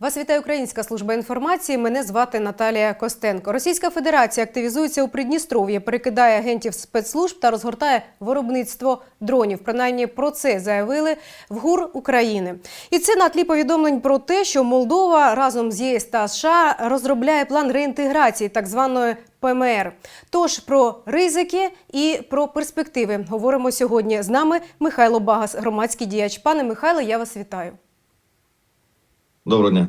Вас вітає Українська служба інформації. Мене звати Наталія Костенко. Російська Федерація активізується у Придністров'ї, перекидає агентів спецслужб та розгортає виробництво дронів. Принаймні про це заявили в ГУР України. І це на тлі повідомлень про те, що Молдова разом з ЄС та США розробляє план реінтеграції так званої ПМР. Тож про ризики і про перспективи говоримо сьогодні. З нами Михайло Багас, громадський діяч. Пане Михайло, я вас вітаю. Доброго дня.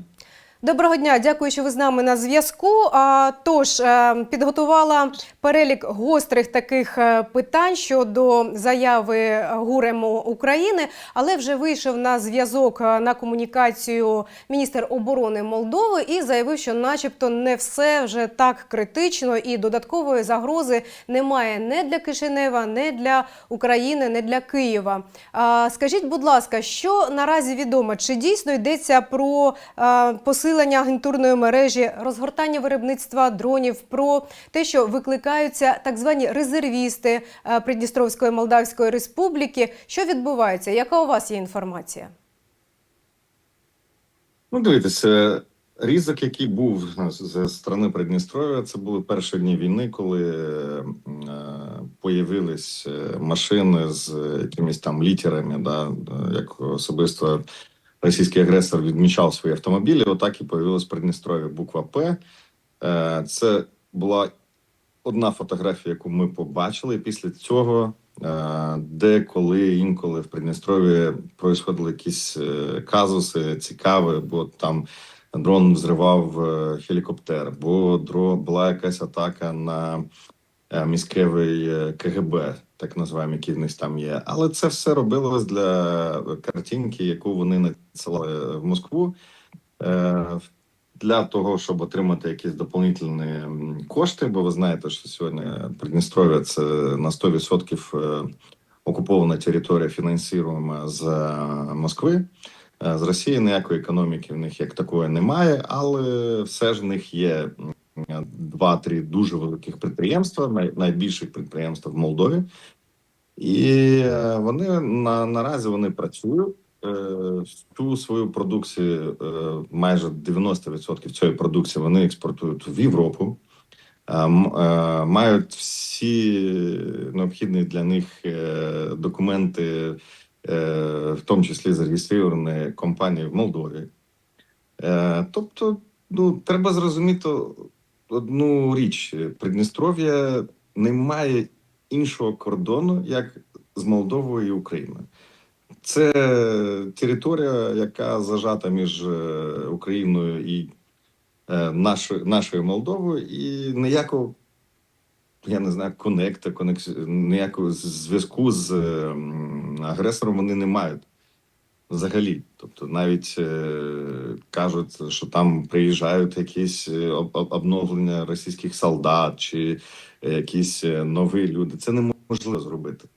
Доброго дня, дякую, що ви з нами на зв'язку. А, Тож е, підготувала перелік гострих таких е, питань щодо заяви ГУРЕМу України, але вже вийшов на зв'язок е, на комунікацію міністр оборони Молдови і заявив, що, начебто, не все вже так критично, і додаткової загрози немає не для Кишинева, не для України, не для Києва. Скажіть, будь ласка, що наразі відомо? Чи дійсно йдеться про е, посилення агентурної мережі, розгортання виробництва дронів, про те, що викликаються так звані резервісти е, Придністровської Молдавської Республіки? Що відбувається? Яка у вас є інформація? Ну, дивіться, різок, який був з сторони Придністров'я, це були перші дні війни, коли е, появились е, машини з якимись там літерами, да, як особисто російський агресор відмічав свої автомобілі. Отак і появилась Придністров'я буква П. Е, Це була одна фотографія, яку ми побачили. І після цього е, де коли інколи в Придністров'ї происходили якісь е, казуси цікаві, бо там дрон взривав е, гелікоптер, бо дро була якась атака на е, міськевий е, КГБ, так називаємо, який в них там є. Але це все робилось для картинки, яку вони надсилали в Москву. Е, для того, щоб отримати якісь дополнительні кошти, бо ви знаєте, що сьогодні Придністров'я це на 100% е, окупована територія, фінансуємо з е, Москви. З Росії ніякої економіки в них як такої немає, але все ж в них є два-три дуже великих підприємства, най- найбільших підприємства в Молдові. І е, вони на, наразі вони працюють. Е, Всю свою продукцію, е, майже 90% цієї продукції вони експортують в Європу. Е, е, Мають всі необхідні для них е, документи, е, в тому числі зареєстровані компанії в Молдові. Е, Тобто, ну треба зрозуміти одну річ: Придністров'я не має іншого кордону, як з Молдовою і Україною. Це територія, яка зажата між е, Україною і е, нашою, нашою Молдовою, і ніякого, я не знаю, конекта, конекс... ніякого зв'язку з агресором вони не мають взагалі. Тобто навіть е, кажуть, що там приїжджають якісь е, об- об- обновлення російських солдат чи е, якісь е, нові люди. Це неможливо зробити.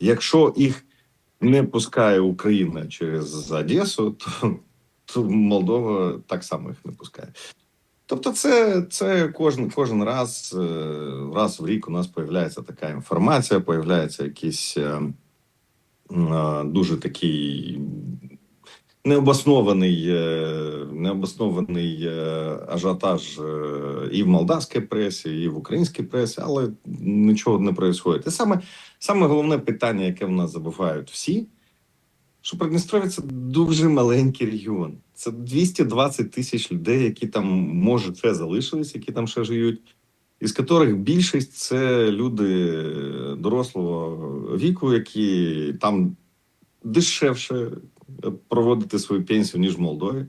Якщо їх не пускає Україна через Одесу, то, то Молдова так само їх не пускає. Тобто, це, це кожен, кожен раз, раз в рік у нас появляється така інформація, м, е, дуже такий необоснований, е, необоснований е, ажіотаж е, і в молдавській пресі, і в українській пресі, але нічого не відбувається. І саме, саме головне питання, яке в нас забувають всі, що Придністров'я це дуже маленький регіон. Це 220 тисяч людей, які там може ще залишились, які там ще живуть, із яких більшість це люди дорослого віку, які там дешевше проводити свою пенсію, ніж в Молдові.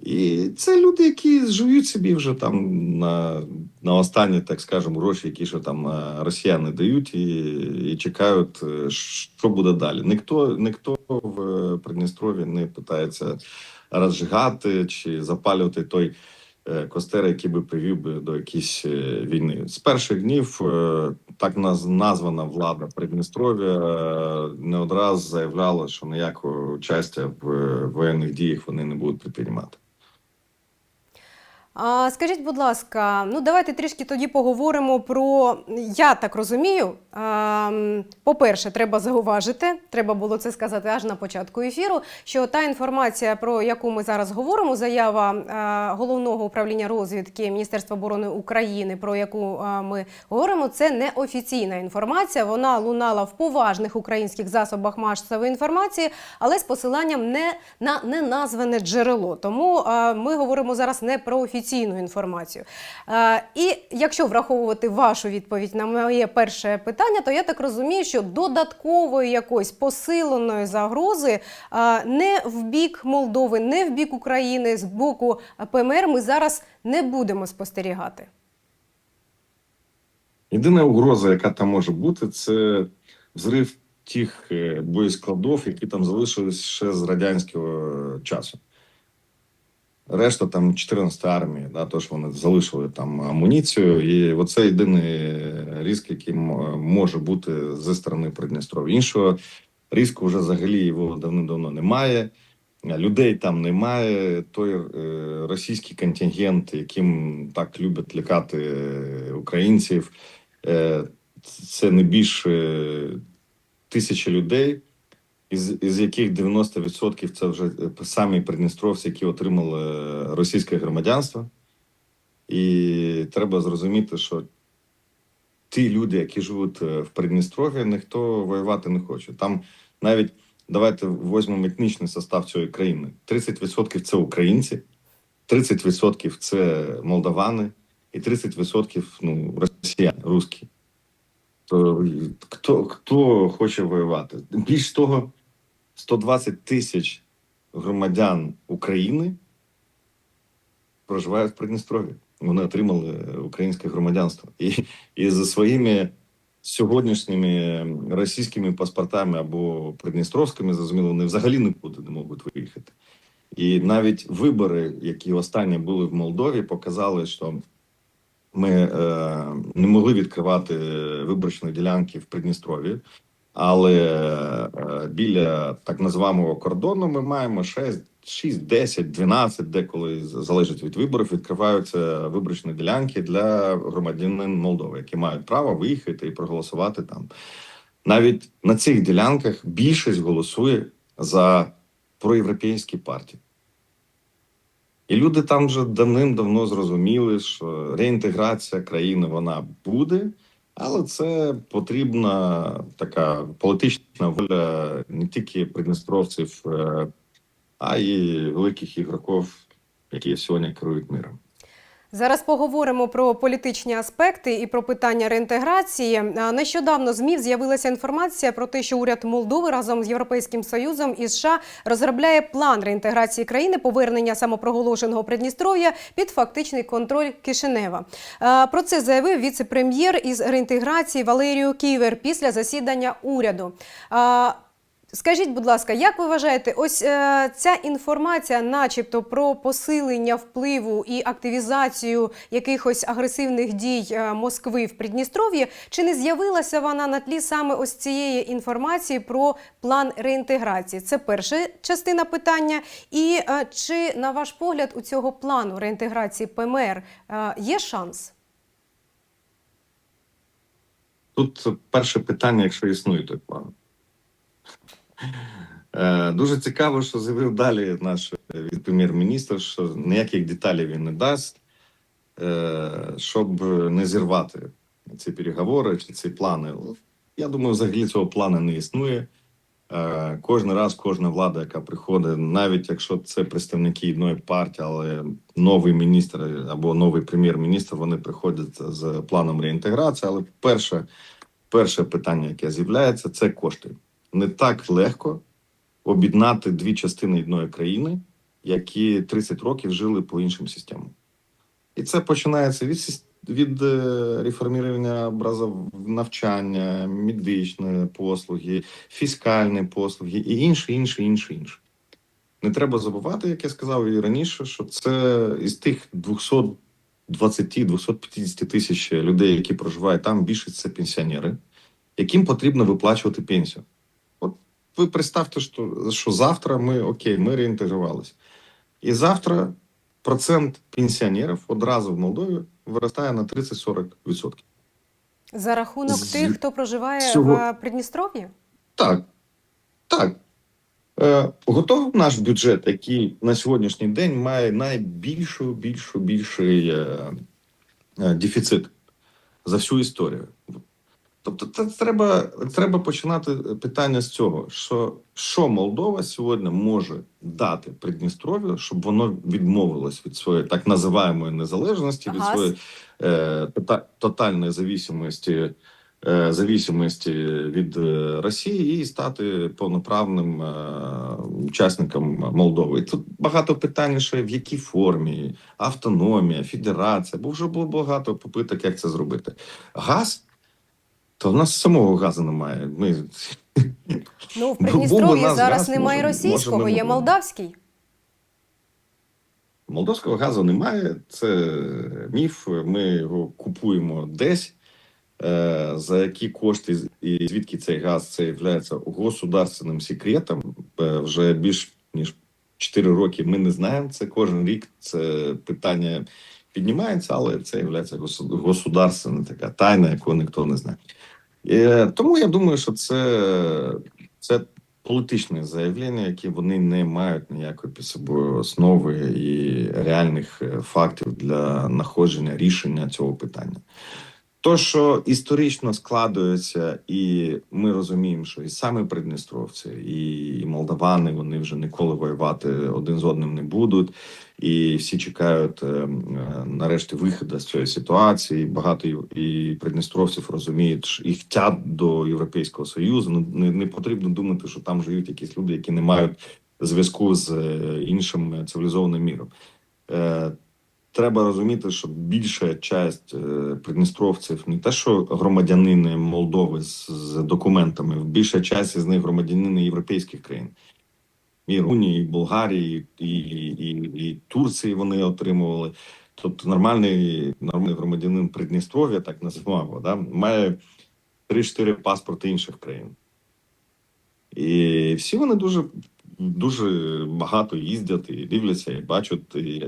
І це люди, які живуть собі вже там на, на останні, так скажемо, гроші, які ще там е, росіяни дають, і, і чекають, е, що буде далі. Ніхто, ніхто в е, Придністрові не питається розжигати чи запалювати той е, костер, який би привів би до якоїсь е, війни. З перших днів е, так наз- названа влада Придністров'я е, не одразу заявляла, що ніякого участя в е, воєнних діях вони не будуть підтримати. А скажіть, будь ласка, ну давайте трішки тоді поговоримо про. Я так розумію. По-перше, треба зауважити, треба було це сказати аж на початку ефіру. Що та інформація, про яку ми зараз говоримо, заява головного управління розвідки Міністерства оборони України, про яку ми говоримо, це не офіційна інформація. Вона лунала в поважних українських засобах масової інформації, але з посиланням не на неназване джерело. Тому ми говоримо зараз не про офіційну інформацію. А, і якщо враховувати вашу відповідь на моє перше питання, то я так розумію, що додаткової якоїсь посиленої загрози а, не в бік Молдови, не в бік України, з боку ПМР ми зараз не будемо спостерігати. Єдина угроза, яка там може бути, це взрив тих е, боєскладів, які там залишились ще з радянського часу. Решта там 14 армії, да, тож вони залишили там амуніцію, і оце єдиний ризик, який може бути зі сторони Придністров'я. Іншого ризику вже взагалі його давним-давно немає. Людей там немає. Той е, російський контингент, яким так люблять лякати е, українців, е, це не більше тисячі людей, із, із яких 90% це вже е, самі придністровці, які отримали е, російське громадянство. І треба зрозуміти, що ті люди, які живуть е, в Придністров'ї, ніхто воювати не хоче. Там навіть давайте візьмемо етнічний состав цієї країни: 30% це українці, 30% це молдавани, і 30% ну, росіяни, русські. То хто, хто хоче воювати? Більш того, 120 тисяч громадян України проживають в Придністров'ї. Вони отримали українське громадянство. І, і за своїми сьогоднішніми російськими паспортами або придністровськими, зрозуміло, вони взагалі нікуди не можуть виїхати. І навіть вибори, які останні були в Молдові, показали, що ми е, не могли відкривати виборчні ділянки в Придністров'ї, але е, біля так називаємо кордону ми маємо 6, 6, 10, 12, деколи залежить від виборів, відкриваються виборчні ділянки для громадянин Молдови, які мають право виїхати і проголосувати там. Навіть на цих ділянках більшість голосує за проєвропейські партії. І люди там вже давним-давно зрозуміли, що реінтеграція країни вона буде, але це потрібна така політична воля не тільки придністровців, е, а й великих ігроків, які сьогодні керують миром. Зараз поговоримо про політичні аспекти і про питання реінтеграції. Нещодавно ЗМІ з'явилася інформація про те, що уряд Молдови разом з Європейським Союзом і США розробляє план реінтеграції країни, повернення самопроголошеного Придністров'я під фактичний контроль Кишинева. Про це заявив віце-прем'єр із реінтеграції Валерію Ківер після засідання уряду. Скажіть, будь ласка, як ви вважаєте, ось е, ця інформація, начебто про посилення впливу і активізацію якихось агресивних дій е, Москви в Придністров'ї, чи не з'явилася вона на тлі саме ось цієї інформації про план реінтеграції? Це перша частина питання. І е, чи, на ваш погляд, у цього плану реінтеграції ПМР е, є шанс? Тут перше питання, якщо існує той план. Е, Дуже цікаво, що заявив далі наш прем'єр-міністр, що ніяких деталей він не дасть, е, щоб не зірвати ці переговори чи ці плани. Я думаю, взагалі цього плану не існує. Е, Кожен раз кожна влада, яка приходить, навіть якщо це представники одної партії, але новий міністр або новий прем'єр-міністр, вони приходять з планом реінтеграції. Але перше, перше питання, яке з'являється, це кошти. Не так легко об'єднати дві частини одної країни, які 30 років жили по іншим системам. І це починається від, від е, реформування образів навчання, медичної послуги, фіскальні послуги і інше, інше, інше, інше. Не треба забувати, як я сказав і раніше, що це із тих 220-250 тисяч людей, які проживають там, більшість це пенсіонери, яким потрібно виплачувати пенсію. Ви представте, що, що завтра ми окей, ми реінтегрувалися. І завтра процент пенсіонерів одразу в Молдові виростає на 30-40%. За рахунок З тих, хто проживає цього- в Придністров'ї? Так, так. Е, готов наш бюджет, який на сьогоднішній день має найбільшу, більшу, більший е, е, дефіцит за всю історію. Тобто, це треба, треба починати питання з цього, що, що Молдова сьогодні може дати Придністров'ю, щоб воно відмовилось від своєї так називаємої незалежності, від своєї е, тотальної зависимості, е, зависимості від е, Росії і стати повноправним е, учасником Молдови. І тут багато питань, ще в якій формі, автономія, федерація, бо вже було багато попиток, як це зробити. Газ. То в нас самого газу немає. Ми Ну, в Придністров'ї зараз газ, немає може- російського, може, є молдавський. молдовського газу немає. Це міф. Ми його купуємо десь. Е, За які кошти і звідки цей газ це є государственним секретом е, вже більш ніж 4 роки. Ми не знаємо це кожен рік. Це питання піднімається, але це є государственна така тайна, яку ніхто не знає. Е, Тому я думаю, що це, це політичне заявлення, які вони не мають ніякої під собою основи і реальних е, фактів для знаходження рішення цього питання. То, що історично складується, і ми розуміємо, що і саме придністровці, і молдавани вони вже ніколи воювати один з одним не будуть, і всі чекають е, е, нарешті виходу з цієї ситуації. Багато і- придністровців розуміють що і хотять до Європейського союзу. Ну не, не потрібно думати, що там живуть якісь люди, які не мають зв'язку з е, іншим цивілізованим міром. Треба розуміти, що більша часть е, придністровців не те, що громадянини Молдови з, з документами, більша часть з них громадянини європейських країн. І Румунії, і Болгарії, і, і, і Турції вони отримували. Тобто нормальний, нормальний громадянин Придністров'я, так називаємо, да, має 3-4 паспорти інших країн. І всі вони дуже дуже багато їздять і дивляться, і бачать,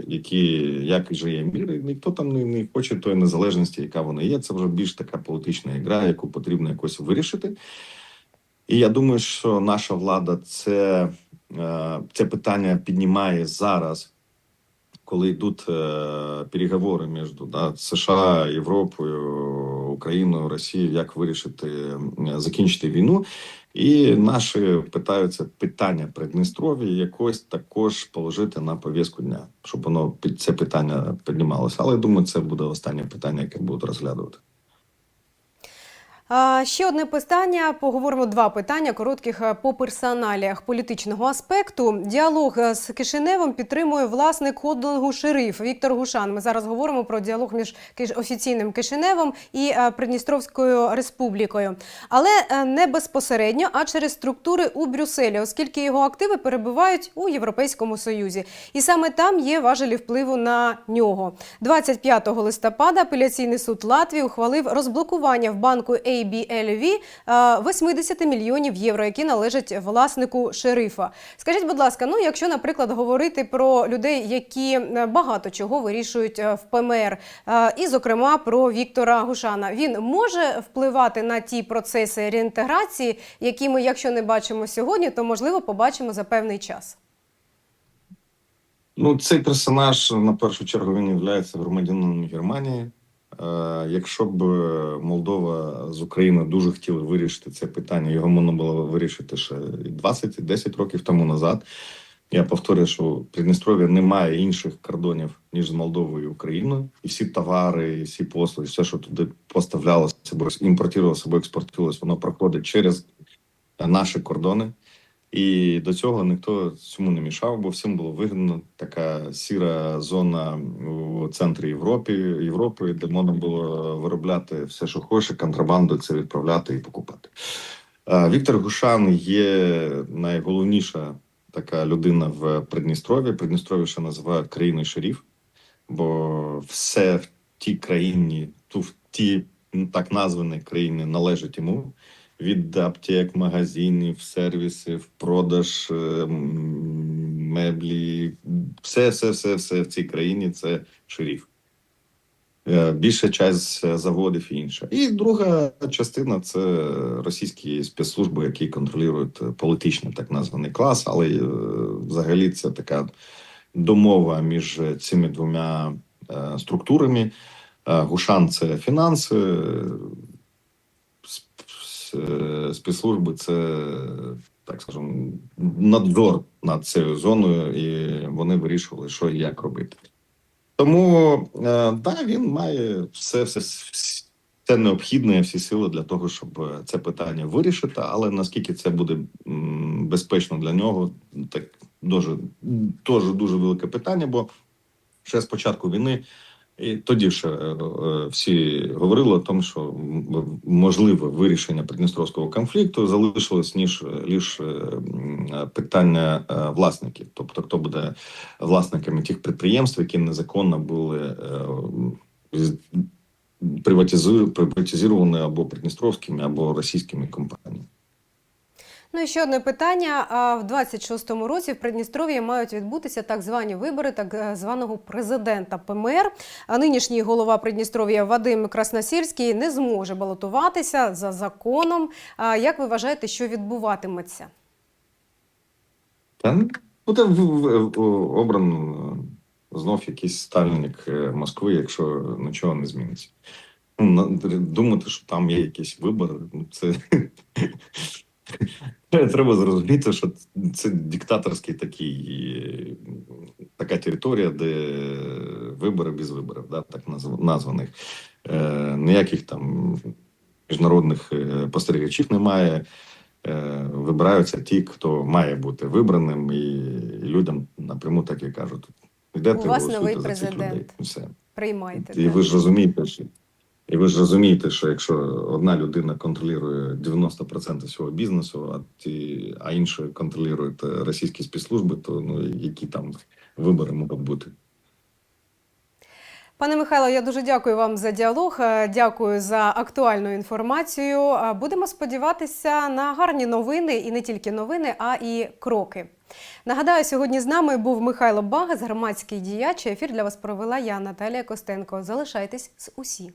які як живе мір. І ніхто там не, не хоче тої незалежності, яка вона є. Це вже більш така політична гра, яку потрібно якось вирішити. І я думаю, що наша влада це, е, це питання піднімає зараз, коли йдуть е, переговори між да, США, Європою, Україною, Росією, як вирішити закінчити війну. І наші питаються питання Придністров'я якось також положити на пов'язку дня, щоб воно під це питання піднімалося. Але я думаю, це буде останнє питання, яке будуть розглядувати. Ще одне питання. Поговоримо два питання коротких е, по персоналіях політичного аспекту. Діалог е, з Кишиневом підтримує власник холдингу шериф Віктор Гушан. Ми зараз говоримо про діалог між офіційним Кишиневом і е, Придністровською республікою, але не безпосередньо, а через структури у Брюсселі, оскільки його активи перебувають у Європейському Союзі, і саме там є важелі впливу на нього. 25 листопада апеляційний суд Латвії ухвалив розблокування в банку ABLV е, 80 мільйонів євро, які належать власнику шерифа. Скажіть, будь ласка, ну якщо, наприклад, говорити про людей, які е, багато чого вирішують е, в ПМР, е, і, зокрема, про Віктора Гушана, він може впливати на ті процеси реінтеграції, які ми, якщо не бачимо сьогодні, то можливо побачимо за певний час. Ну, цей персонаж на першу чергу він є громадянином Германії. Е, якщо б е, Молдова з Україною дуже хотіли вирішити це питання, його можна було вирішити ще і 20 і 10 років тому назад. Я повторюю, що Придністров'я немає інших кордонів ніж з Молдовою і Україною, і всі товари, і всі послуги, все, що туди поставлялося, або імпортувалося або експортувалося, воно проходить через наші кордони. І до цього ніхто цьому не мішав, бо всім було вигідно така сіра зона у центрі Європи, Європи, де можна було виробляти все, що хоче, контрабанду це відправляти і покупати. Віктор Гушан є найголовніша така людина в Придністров'ї. Придністров'я ще називають країною шериф, бо все в тій країні, ту в ну, так названій країні належить йому від аптек, магазинів, сервісів, продаж ем, меблі, все, все, все, все в цій країні це шериф. Е, Більша часть заводів і інше. І друга частина це російські спецслужби, які контролюють політичний так названий клас, але е, взагалі це така домова між цими двома е, структурами. Е, Гушан це фінанси, е, е, спецслужби це, так скажемо, надзор над цією зоною, і вони вирішували, що і як робити. Тому е, да, він має все, все, все необхідне, всі сили для того, щоб е, це питання вирішити. Але наскільки це буде безпечно для нього, так дуже теж дуже велике питання, бо ще з початку війни. І тоді ще е, е, всі говорили о тому, що можливе вирішення придністровського конфлікту залишилось ніж м, е, питання власників, тобто хто буде власниками тих підприємств, які незаконно були приватизовані або придністровськими, або російськими компаніями. Ну і ще одне питання. А в 26-му році в Придністров'ї мають відбутися так звані вибори так е, званого президента ПМР. А нинішній голова Придністров'я Вадим Красносільський не зможе балотуватися за законом. А як ви вважаєте, що відбуватиметься? Та ну, буде в- обрано е, знов якийсь стальник е, Москви, якщо нічого не зміниться. Ну, думати, що там є якісь вибори, ну це треба зрозуміти, що це диктаторський такий така територія, де вибори без виборів, да, так назв- названих. Е, ніяких там міжнародних е, спостерігачів немає. Е, вибираються ті, хто має бути вибраним, і людям напряму так і кажуть: йдете, У вас новий президент. людей. Все. Приймайте. І так. ви ж розумієте, що і ви ж розумієте, що якщо одна людина контролює 90% всього бізнесу, а ті, а інші контролюють російські спецслужби, то ну які там вибори можуть бути? Пане Михайло, я дуже дякую вам за діалог. е, Дякую за актуальну інформацію. Е, Будемо сподіватися на гарні новини і не тільки новини, а і кроки. Нагадаю, сьогодні з нами був Михайло Багас, громадський діяч. Ефір для вас провела я, Наталія Костенко. Залишайтесь з усі.